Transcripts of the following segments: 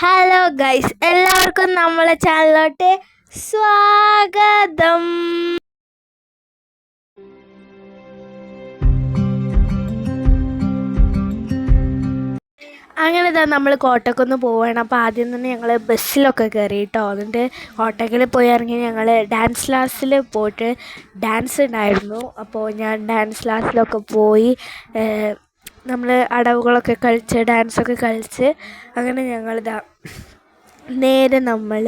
Hello guys എല്ലാവർക്കും നമ്മളെ ചാനലിലോട്ട് സ്വാഗതം. അങ്ങനെ തന്നെ നമ്മൾ കോട്ടക്കൊന്ന് പോവുകയാണ് അപ്പോൾ ആദ്യം തന്നെ ഞങ്ങൾ ബസ്സിലൊക്കെ കയറി കേട്ടോ എന്നിട്ട് കോട്ടക്കിൽ പോയി ഇറങ്ങി ഞങ്ങൾ ഡാൻസ് ക്ലാസ്സിൽ പോയിട്ട് ഡാൻസ് ഉണ്ടായിരുന്നു. അപ്പോൾ ഞാൻ ഡാൻസ് ക്ലാസ്സിലൊക്കെ പോയി നമ്മൾ അടവുകളൊക്കെ കളിച്ച് ഡാൻസൊക്കെ കളിച്ച് അങ്ങനെ ഞങ്ങളിതാ നേരെ നമ്മൾ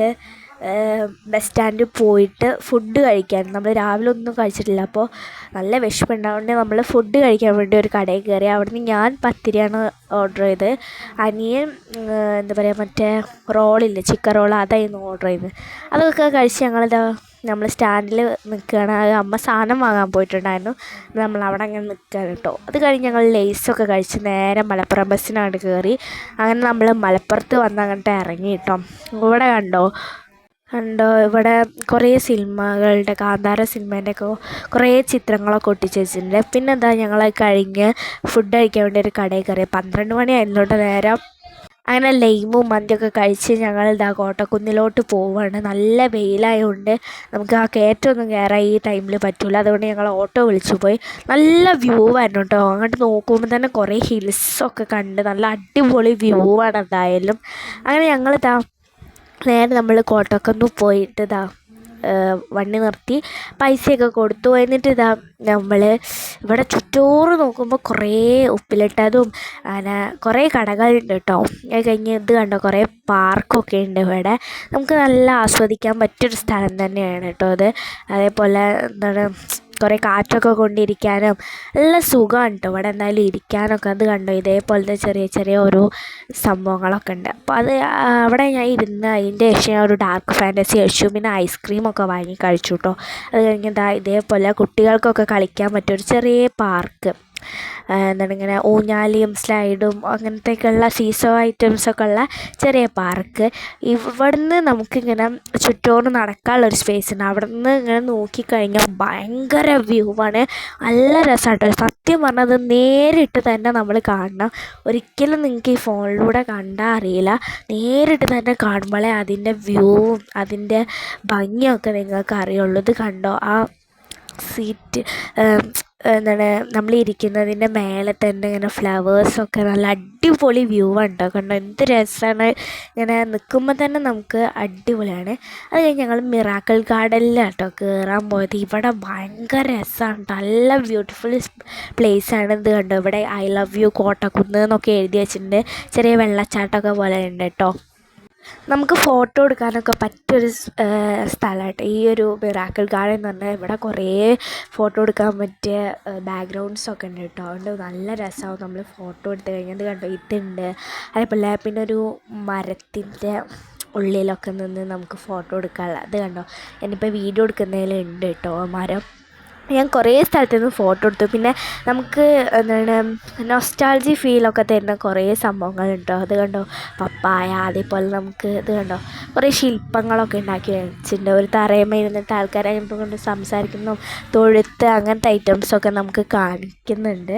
ബസ് സ്റ്റാൻഡിൽ പോയിട്ട് ഫുഡ് കഴിക്കാൻ. നമ്മൾ രാവിലെ ഒന്നും കഴിച്ചിട്ടില്ല. അപ്പോൾ നല്ല വിശപ്പുണ്ടാവുകൊണ്ട് നമ്മൾ ഫുഡ് കഴിക്കാൻ വേണ്ടി ഒരു കടയിൽ കയറി. അവിടുന്ന് ഞാൻ പത്തിരിയാണ് ഓർഡർ ചെയ്ത് അനിയൻ എന്താ പറയുക മറ്റേ റോളില്ലേ ചിക്കൻ റോൾ അതായിരുന്നു ഓർഡർ ചെയ്തത്. അതൊക്കെ കഴിച്ച് ഞങ്ങളിതാ നമ്മൾ സ്റ്റാൻഡിൽ നിൽക്കുകയാണ് അമ്മ സാധനം വാങ്ങാൻ പോയിട്ടുണ്ടായിരുന്നു. നമ്മൾ അവിടെ അങ്ങനെ നിൽക്കുകയാണ് കേട്ടോ. അത് കഴിഞ്ഞ് ഞങ്ങൾ ലേസൊക്കെ കഴിച്ച് നേരെ മലപ്പുറം ബസ്സിനാണ് കയറി അങ്ങനെ നമ്മൾ മലപ്പുറത്ത് വന്ന് അങ്ങോട്ട് ഇറങ്ങി കേട്ടോ. ഇവിടെ കണ്ടോ? കണ്ടോ? ഇവിടെ കുറേ സിനിമകളുടെ കാന്താര സിനിമേന്റെയൊക്കെ കുറേ ചിത്രങ്ങളൊക്കെ ഒട്ടിച്ച് വെച്ചിട്ടുണ്ട്. പിന്നെന്താ ഞങ്ങൾ കഴിഞ്ഞ് ഫുഡ് കഴിക്കാൻ വേണ്ടി ഒരു കടയിൽ കയറി. പന്ത്രണ്ട് മണി ആയിരുന്നോണ്ട് നേരം അങ്ങനെ ലൈമും മന്തിയൊക്കെ കഴിച്ച് ഞങ്ങൾ ഇതാ കോട്ടക്കുന്നിലോട്ട് പോവുകയാണ് നല്ല വെയിലായതുകൊണ്ട് നമുക്ക് ആ കയറ്റമൊന്നും കയറാൻ ഈ ടൈമിൽ പറ്റില്ല അതുകൊണ്ട് ഞങ്ങൾ ഓട്ടോ വിളിച്ചു പോയി. നല്ല വ്യൂ ആയിരുന്നു കേട്ടോ അങ്ങോട്ട് നോക്കുമ്പോൾ തന്നെ കുറേ ഹിൽസൊക്കെ കണ്ട് നല്ല അടിപൊളി വ്യൂ ആണ് എന്തായാലും അങ്ങനെ ഞങ്ങളിതാ നേരെ നമ്മൾ കോട്ടക്കുന്ന് പോയിട്ട് ഇതാ വണ്ടി നിർത്തി പൈസയൊക്കെ കൊടുത്തു. എന്നിട്ട് ഇതാ നമ്മൾ ഇവിടെ ചുറ്റോറ് നോക്കുമ്പോൾ കുറേ ഉപ്പിലിട്ടതും അങ്ങനെ കുറേ കടകളുണ്ട് കേട്ടോ അത് കഴിഞ്ഞ് ഇത് കണ്ടോ? കുറേ പാർക്കൊക്കെ ഉണ്ട് ഇവിടെ. നമുക്ക് നല്ല ആസ്വദിക്കാൻ പറ്റിയൊരു സ്ഥലം തന്നെയാണ് കേട്ടോ അത്. അതേപോലെ എന്താണ് കുറേ കാറ്റൊക്കെ കൊണ്ടിരിക്കാനും നല്ല സുഖമാണ് കേട്ടോ ഇവിടെ എന്തായാലും ഇരിക്കാനൊക്കെ അത് കണ്ടോ. ഇതേപോലത്തെ ചെറിയ ചെറിയ ഓരോ സംഭവങ്ങളൊക്കെ ഉണ്ട്. അപ്പോൾ അത് അവിടെ ഞാൻ ഇരുന്ന് അതിന്റെ ശേഷം ഞാൻ ഒരു ഡാർക്ക് ഫാന്റസി കഴിച്ചു. പിന്നെ ഐസ്ക്രീമൊക്കെ വാങ്ങി കഴിച്ചു കേട്ടോ അത് കഴിഞ്ഞ് ഇതേപോലെ കുട്ടികൾക്കൊക്കെ കളിക്കാൻ പറ്റിയ ഒരു ചെറിയ പാർക്ക് എന്താണ് ഇങ്ങനെ ഊഞ്ഞാലിയും സ്ലൈഡും അങ്ങനത്തെയൊക്കെയുള്ള സീസോ ഐറ്റംസൊക്കെ ഉള്ള ചെറിയ പാർക്ക് ഇവിടുന്ന് നമുക്കിങ്ങനെ ചുറ്റോറ് നടക്കാനുള്ളൊരു സ്പേസ് ഉണ്ട്. അവിടെ നിന്ന് ഇങ്ങനെ നോക്കിക്കഴിഞ്ഞാൽ ഭയങ്കര വ്യൂ ആണ്. നല്ല രസമാട്ടോ. സത്യം പറഞ്ഞത് നേരിട്ട് തന്നെ നമ്മൾ കാണണം. ഒരിക്കലും നിങ്ങൾക്ക് ഈ ഫോണിലൂടെ കണ്ടാൽ അറിയില്ല. നേരിട്ട് തന്നെ കാണുമ്പോഴേ അതിന്റെ വ്യൂവും അതിന്റെ ഭംഗിയൊക്കെ നിങ്ങൾക്ക് അറിയുള്ളൂ ഇത് കണ്ടോ? ആ സീറ്റ് എന്താണ് നമ്മൾ ഇരിക്കുന്നതിന്റെ മേലെ തന്നെ ഇങ്ങനെ ഫ്ലവേഴ്സൊക്കെ നല്ല അടിപൊളി വ്യൂ ആണ് കേട്ടോ കണ്ടോ? എന്ത് രസമാണ് ഇങ്ങനെ നിൽക്കുമ്പോൾ തന്നെ നമുക്ക് അടിപൊളിയാണ്. അത് കഴിഞ്ഞ് ഞങ്ങൾ മിറാക്കിൾ ഗാർഡനിലാണ് കേട്ടോ കയറാൻ പോയത്. ഇവിടെ ഭയങ്കര രസമാണ് നല്ല ബ്യൂട്ടിഫുൾ ആണ് ഇത് കണ്ടോ? ഇവിടെ ഐ ലവ് യു കോട്ടക്കുന്ന് എന്നൊക്കെ എഴുതി വെച്ചിട്ടുണ്ട്. ചെറിയ വെള്ളച്ചാട്ടമൊക്കെ പോലെ ഉണ്ട് കേട്ടോ. നമുക്ക് ഫോട്ടോ എടുക്കാനൊക്കെ പറ്റിയൊരു സ്ഥലമായിട്ട്. ഈ ഒരു മിറാക്കിൾ ഗാർഡൻ എന്ന് പറഞ്ഞാൽ ഇവിടെ കുറേ ഫോട്ടോ എടുക്കാൻ പറ്റിയ ബാക്ക്ഗ്രൗണ്ട്സൊക്കെ ഉണ്ട് കേട്ടോ. അതുകൊണ്ട് നല്ല രസമാവും നമ്മൾ ഫോട്ടോ എടുത്ത് കഴിഞ്ഞാൽ കണ്ടോ? ഇതുണ്ട്. അതേപോലെ പിന്നെ ഒരു മരത്തിന്റെ ഉള്ളിലൊക്കെ നിന്ന് നമുക്ക് ഫോട്ടോ എടുക്കാനുള്ള അത് കണ്ടോ? ഇനിയിപ്പോൾ വീഡിയോ എടുക്കുന്നതിലുണ്ട് കേട്ടോ. മരം. ഞാൻ കുറേ സ്ഥലത്ത് നിന്ന് ഫോട്ടോ എടുത്തു. പിന്നെ നമുക്ക് എന്താണ് നൊസ്റ്റാൾജി ഫീലൊക്കെ തരുന്ന കുറേ സംഭവങ്ങളുണ്ടോ അത് കണ്ടോ? പപ്പായ അതേപോലെ നമുക്ക് ഇത് കണ്ടോ? കുറേ ശില്പങ്ങളൊക്കെ ഉണ്ടാക്കി വെച്ചിട്ടുണ്ട്. ഒരു തറയുമ്പോൾ ഇരുന്നിട്ട് ആൾക്കാരെ കൊണ്ട് സംസാരിക്കുന്നതും തൊഴുത്ത് അങ്ങനത്തെ ഐറ്റംസൊക്കെ നമുക്ക് കാണിക്കുന്നുണ്ട്.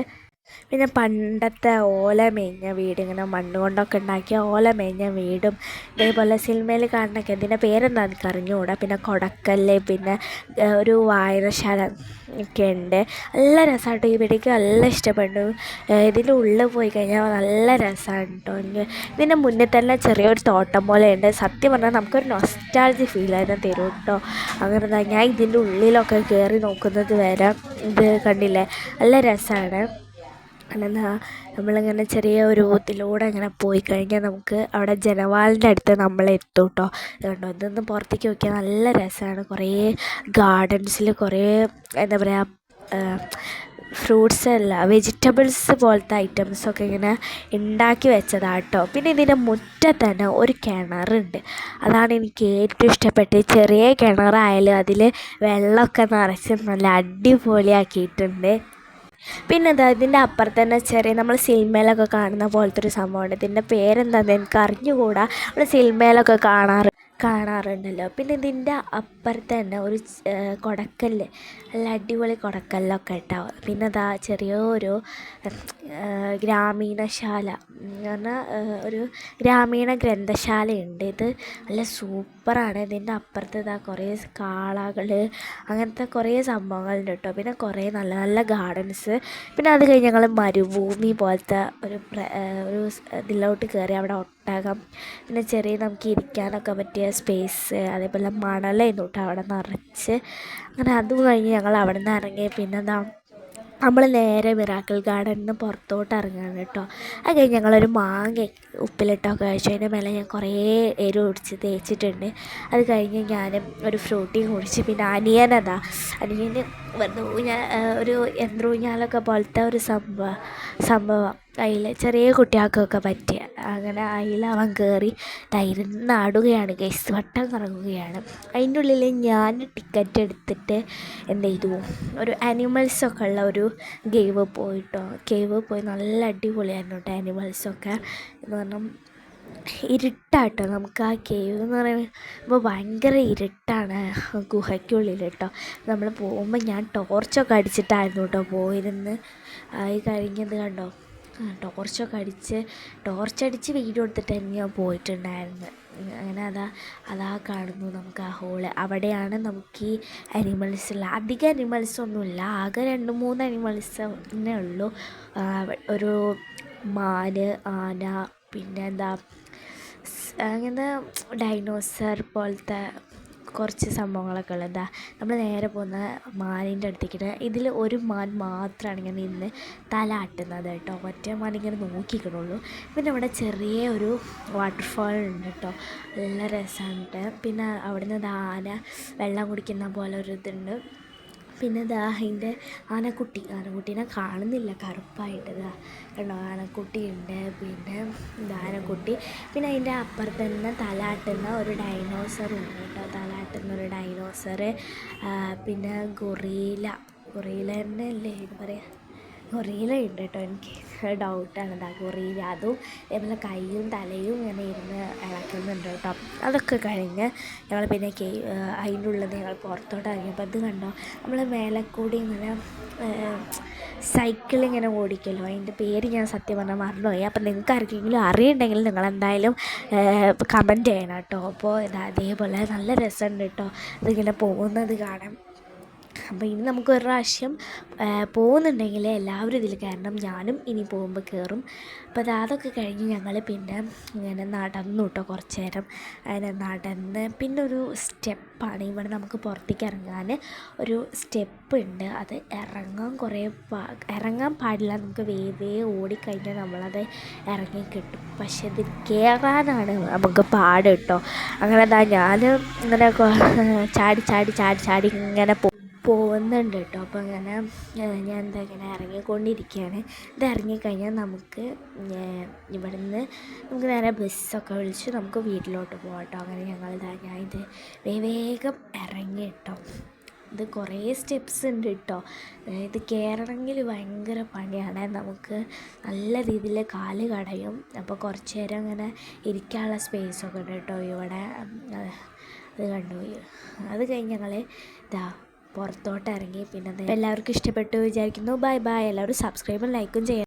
പിന്നെ പണ്ടത്തെ ഓല മേഞ്ഞ വീട് ഇങ്ങനെ മണ്ണ് കൊണ്ടൊക്കെ ഉണ്ടാക്കിയ ഓല മേഞ്ഞ വീടും ഇതേപോലെ സിനിമയിൽ കാണുന്നൊക്കെ ഇതിന്റെ പേരെന്താ എനിക്ക് അറിഞ്ഞുകൂടാ. പിന്നെ കൊടക്കല്ല് പിന്നെ ഒരു വായനശാല ഒക്കെ ഉണ്ട്. നല്ല രസമായിട്ട് ഈ വീടേക്ക് നല്ല ഇഷ്ടപ്പെട്ടു. ഇതിന്റെ ഉള്ളിൽ പോയി കഴിഞ്ഞാൽ നല്ല രസമാണ് കേട്ടോ എനിക്ക് ഇതിന്റെ മുന്നിൽ തന്നെ ചെറിയൊരു തോട്ടം പോലെ ഉണ്ട്. സത്യം പറഞ്ഞാൽ നമുക്കൊരു നൊസ്റ്റാൾജി ഫീൽ ആയിരുന്നു തരും കേട്ടോ അങ്ങനെ ഞാൻ ഇതിന്റെ ഉള്ളിലൊക്കെ കയറി നോക്കുന്നത് വരെ ഇത് കണ്ടില്ലേ? നല്ല രസമാണ് അല്ലെന്നാ നമ്മളിങ്ങനെ ചെറിയ ഒരു ഇതിലൂടെ അങ്ങനെ പോയി കഴിഞ്ഞാൽ നമുക്ക് അവിടെ ജനവാളിന്റെ അടുത്ത് നമ്മൾ എത്തും കേട്ടോ അതുകൊണ്ടോ ഇതൊന്ന് പുറത്തേക്ക് നോക്കിയാൽ നല്ല രസമാണ് കുറേ ഗാർഡൻസിൽ കുറേ എന്താ പറയുക ഫ്രൂട്ട്സ് അല്ല വെജിറ്റബിൾസ് പോലത്തെ ഐറ്റംസൊക്കെ ഇങ്ങനെ ഉണ്ടാക്കി വെച്ചതാണ് കേട്ടോ പിന്നെ ഇതിന്റെ മുറ്റത്ത് തന്നെ ഒരു കിണറുണ്ട്. അതാണ് എനിക്ക് ഏറ്റവും ഇഷ്ടപ്പെട്ടത്. ചെറിയ കിണറായാലും അതിൽ വെള്ളമൊക്കെ നിറച്ച് നല്ല അടിപൊളിയാക്കിയിട്ടുണ്ട്. പിന്നെ എന്താ ഇതിന്റെ അപ്പുറത്ത് തന്നെ ചെറിയ നമ്മൾ സിനിമയിലൊക്കെ കാണുന്ന പോലത്തെ ഒരു സംഭവമുണ്ട്. ഇതിന്റെ പേരെന്താണെന്ന് എനിക്ക് അറിഞ്ഞുകൂടാ നമ്മൾ സിനിമയിലൊക്കെ കാണാറ് കാണാറുണ്ടല്ലോ. പിന്നെ ഇതിന്റെ അപ്പുറത്ത് തന്നെ ഒരു കൊടക്കല്ല്. നല്ല അടിപൊളി കൊടക്കല്ലൊക്കെ ഉണ്ടാവും പിന്നെ അതാ ചെറിയൊരു ഗ്രാമീണശാല. എന്ന് പറഞ്ഞാൽ ഒരു ഗ്രാമീണ ഗ്രന്ഥശാലയുണ്ട് ഇത്. നല്ല സൂപ്പറാണ്. ഇതിന്റെ അപ്പുറത്ത് ഇതാ കുറേ കാളകൾ അങ്ങനത്തെ കുറേ സംഭവങ്ങളുണ്ട് കേട്ടോ. പിന്നെ കുറേ നല്ല നല്ല ഗാർഡൻസ്. പിന്നെ അത് കഴിഞ്ഞ് ഞങ്ങൾ മരുഭൂമി പോലത്തെ ഒരു ഒരു ഇതിലോട്ട് കയറി അവിടെ ഒട്ടകം പിന്നെ ചെറിയ നമുക്ക് ഇരിക്കാനൊക്കെ പറ്റിയ സ്പേസ് അതേപോലെ മണലായിരുന്നു കേട്ടോ അവിടെ നിറച്ച്. അങ്ങനെ അതും കഴിഞ്ഞ് ഞങ്ങൾ അവിടെ നിന്ന് ഇറങ്ങി. പിന്നെ എന്താ നമ്മൾ നേരെ മിറാക്കിൾ ഗാർഡനിൽ നിന്ന് പുറത്തോട്ട് ഇറങ്ങുകയാണ് കേട്ടോ. അത് കഴിഞ്ഞ് ഞങ്ങളൊരു മാങ്ങ ഉപ്പിലിട്ടൊക്കെ കഴിച്ചു. അതിന്റെ മേലെ ഞാൻ കുറേ എരു ഒടിച്ച് തേച്ചിട്ടുണ്ട്. അത് കഴിഞ്ഞ് ഞാൻ ഒരു ഫ്രൂട്ടിയും കുടിച്ച്. പിന്നെ അനിയനതാ അനിയന് വെറുതെ ഊഞ്ഞാൽ ഒരു എന്ത്രൂഞ്ഞാലൊക്കെ പോലത്തെ ഒരു സംഭവം സംഭവം. അതിൽ ചെറിയ കുട്ടികൾക്കൊക്കെ പറ്റിയ അങ്ങനെ അതിൽ അവൻ കയറി തൈര് നാടുകയാണ് ഗൈസ് വട്ടം കറങ്ങുകയാണ്. അതിന്റെ ഉള്ളിൽ ഞാൻ ടിക്കറ്റ് എടുത്തിട്ട് എന്ത് ചെയ്തു? ഒരു ആനിമൽസൊക്കെ ഉള്ള ഒരു ഗെയിവ് പോയിട്ടോ. കേവ് പോയി നല്ല അടിപൊളിയായിരുന്നു കേട്ടോ ആനിമൽസൊക്കെ എന്ന് പറഞ്ഞാൽ ഇരുട്ടാട്ടോ നമുക്ക് ആ കേവ് എന്ന് പറയുമ്പോൾ ഭയങ്കര ഇരുട്ടാണ് ഗുഹയ്ക്കുള്ളിൽ കേട്ടോ. നമ്മൾ പോകുമ്പോൾ ഞാൻ ടോർച്ചൊക്കെ അടിച്ചിട്ടായിരുന്നു കേട്ടോ പോയിരുന്ന്. അത് കഴിഞ്ഞത് കണ്ടോ? ടോർച്ചൊക്കെ അടിച്ച് ടോർച്ചടിച്ച് വീഡിയോ എടുത്തിട്ടായിരുന്നു ഞാൻ പോയിട്ടുണ്ടായിരുന്നു. അങ്ങനെ അതാ അതാ കാണുന്നു നമുക്ക് ആ ഹോൾ അവിടെയാണ് നമുക്ക് ഈ അനിമൽസ് ഉള്ള അധികം അനിമൽസ് ഒന്നുമില്ല. ആകെ രണ്ട് മൂന്ന് അനിമൽസ് തന്നെ ഉള്ളൂ. ഒരു മാന് ആന പിന്നെ എന്താ അങ്ങനെ ഡൈനോസർ പോലത്തെ കുറച്ച് സംഭവങ്ങളൊക്കെ ഉള്ളത്. എന്താ നമ്മൾ നേരെ പോകുന്ന മാനിന്റെ അടുത്തേക്കിട്ട് ഇതിൽ ഒരു മാൻ മാത്രമാണ് ഇങ്ങനെ നിന്ന് തല ആട്ടുന്നത് കേട്ടോ. മറ്റേ മാൻ ഇങ്ങനെ നോക്കിക്കണുള്ളൂ. പിന്നെ അവിടെ ചെറിയ ഒരു വാട്ടർഫാൾ ഉണ്ട് കേട്ടോ. നല്ല രസമുണ്ട് പിന്നെ അവിടുന്ന് ആന വെള്ളം കുടിക്കുന്ന പോലെ ഒരു ഇതുണ്ട്. പിന്നെ ദാ അതിന്റെ ആനക്കുട്ടി. ആനക്കുട്ടീനെ കാണുന്നില്ല കറുപ്പായിട്ട് ദാ. കണ്ടോ ആനക്കുട്ടിയുണ്ട്. പിന്നെ ഇതാ ആനക്കുട്ടി. പിന്നെ അതിന്റെ അപ്പുറത്ത് തന്നെ തലാട്ടുന്ന ഒരു ഡൈനോസർ ഉണ്ട് കേട്ടോ. തലാട്ടുന്ന ഒരു ഡൈനോസർ പിന്നെ ഗൊറീല ഗൊറീല തന്നെ അല്ലേ ഇത് പറയാം? ഗൊറീല ഉണ്ട് കേട്ടോ എനിക്ക്. ഡൗട്ടാണ് എന്താ ഗൊറീല അതും ഇതേപോലെ കൈയും തലയും ഇങ്ങനെ ഇരുന്ന് ഇളക്കുന്നുണ്ട് കേട്ടോ. അതൊക്കെ കഴിഞ്ഞ് ഞങ്ങൾ പിന്നെ കേ അതിന്റെ ഉള്ളിൽ ഞങ്ങൾ പുറത്തോട്ട് ഇറങ്ങിയപ്പോൾ ഇത് കണ്ടോ? നമ്മൾ മേലെ കൂടി ഇങ്ങനെ സൈക്കിൾ ഇങ്ങനെ ഓടിക്കല്ലോ. അതിന്റെ പേര് ഞാൻ സത്യം പറഞ്ഞാൽ മറന്നുപോയി. അപ്പം നിങ്ങൾക്ക് ആർക്കെങ്കിലും അറിയുണ്ടെങ്കിൽ നിങ്ങൾ എന്തായാലും കമന്റ് ചെയ്യണം കേട്ടോ. അപ്പോൾ ഇതാ അതേപോലെ നല്ല രസമുണ്ട് കേട്ടോ. ഇതിങ്ങനെ പോകുന്നത് കാണാൻ. അപ്പോൾ ഇനി നമുക്ക് ഒരു പ്രാവശ്യം പോകുന്നുണ്ടെങ്കിൽ എല്ലാവരും ഇതിൽ കയറണം. ഞാനും ഇനി പോകുമ്പോൾ കയറും. അപ്പോൾ അത് അതൊക്കെ കഴിഞ്ഞ് ഞങ്ങൾ പിന്നെ ഇങ്ങനെ നടന്നു കേട്ടോ കുറച്ച് നേരം. അങ്ങനെ നടന്ന് പിന്നെ ഒരു സ്റ്റെപ്പാണ്. ഇവിടെ നമുക്ക് പുറത്തേക്ക് ഇറങ്ങാൻ ഒരു സ്റ്റെപ്പ് ഉണ്ട്. അത് ഇറങ്ങാൻ കുറേ ഇറങ്ങാൻ പാടില്ല. നമുക്ക് വേവേ ഓടിക്കഴിഞ്ഞാൽ നമ്മളത് ഇറങ്ങി കിട്ടും. പക്ഷെ ഇത് കയറാനാണ് നമുക്ക് പാട് കേട്ടോ. അങ്ങനെ ഞാൻ ഇങ്ങനെ ചാടി ചാടി ചാടി ചാടി ഇങ്ങനെ പോകുന്നുണ്ട് കേട്ടോ അപ്പോൾ അങ്ങനെ ഞാൻ എന്താ ഇങ്ങനെ ഇറങ്ങിക്കൊണ്ടിരിക്കുകയാണ് ഇത് ഇറങ്ങിക്കഴിഞ്ഞാൽ നമുക്ക് ഇവിടുന്ന് നമുക്ക് നേരെ ബസ്സൊക്കെ വിളിച്ച് നമുക്ക് വീട്ടിലോട്ട് പോകാം കേട്ടോ അങ്ങനെ ഞങ്ങൾ ഇതാ ഞാൻ ഇത് വേഗം ഇറങ്ങി കേട്ടോ ഇത് കുറേ സ്റ്റെപ്സ് ഉണ്ട് കേട്ടോ ഇത് കയറണമെങ്കിൽ ഭയങ്കര പണിയാണ്. നമുക്ക് നല്ല രീതിയിൽ കാൽ കടയും. അപ്പോൾ കുറച്ച് നേരം അങ്ങനെ ഇരിക്കാനുള്ള സ്പേസൊക്കെ ഉണ്ട് കേട്ടോ ഇവിടെ. അത് കണ്ടു? അത് കഴിഞ്ഞ് ഞങ്ങൾ ഇതാ പുറത്തോട്ട് ഇറങ്ങി പിന്നെ എല്ലാവർക്കും ഇഷ്ടപ്പെട്ടു വിചാരിക്കുന്നു. ബൈ ബൈ എല്ലാവരും സബ്സ്ക്രൈബും ലൈക്കും ചെയ്യണം.